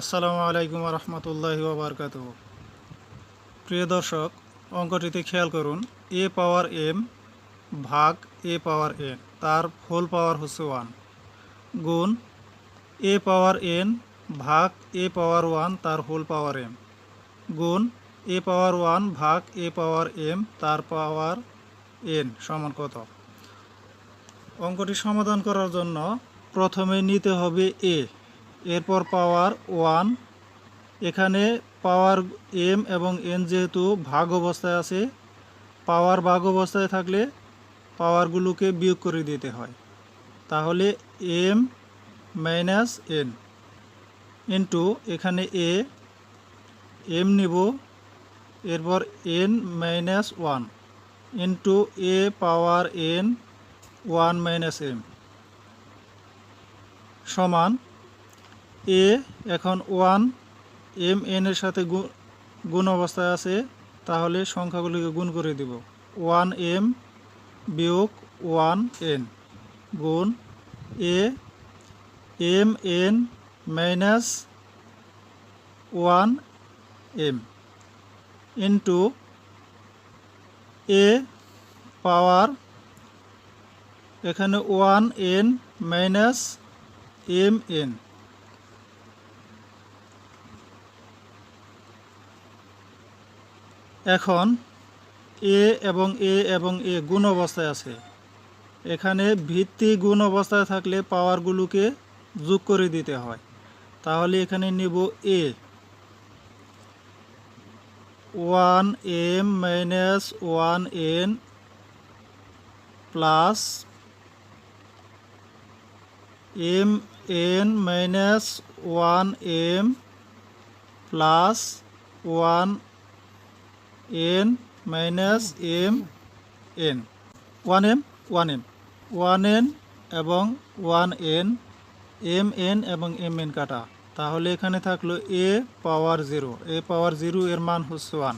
আসসালামু আলাইকুম রহমতুল্লাহি ওবরকাত প্রিয় দর্শক, অঙ্কটিতে খেয়াল করুন, এ পাওয়ার এম ভাগ এ পাওয়ার এন তার হোল পাওয়ার হচ্ছে ওয়ান। গুণ, এ পাওয়ার এন ভাগ এ পাওয়ার ওয়ান, তার হোল পাওয়ার এম। গুণ, এ পাওয়ার ওয়ান ভাগ এ পাওয়ার এম, তার পাওয়ার এন সমান কত? অঙ্কটি সমাধান করার জন্য প্রথমে নিতে হবে এ। এরপর পাওয়ার ওয়ান। এখানে পাওয়ার এম এবং এন যেহেতু ভাগ অবস্থায় আছে, পাওয়ার ভাগ অবস্থায় থাকলে পাওয়ারগুলোকে বিয়োগ করে দিতে হয়। তাহলে এম মাইনাস এন ইন্টু এখানে এ, এম নিব, এরপর N minus one into A power N, one minus M সমান এ এখন ওয়ান, এম এন এর সাথে গুণ অবস্থায় আছে, তাহলে সংখ্যাগুলিকে গুণ করে দিব। ওয়ান এম বিয়োগ ওয়ান এন গুণ A, M N minus one M into A power এখানে one N minus M N. এখন এ এবং এ এবং এ গুণ অবস্থায় আছে। এখানে ভিত্তি গুণ অবস্থায় থাকলে পাওয়ারগুলোকে যোগ করে দিতে হয়। তাহলে এখানে নিব A. One M minus one N plus M N minus one M plus one N minus M N. One M one M one N এবং ওয়ান এন, এম এন এবং এম এন কাটা। তাহলে এখানে থাকল এ পাওয়ার জিরো। এ power zero এর মান হচ্ছে one.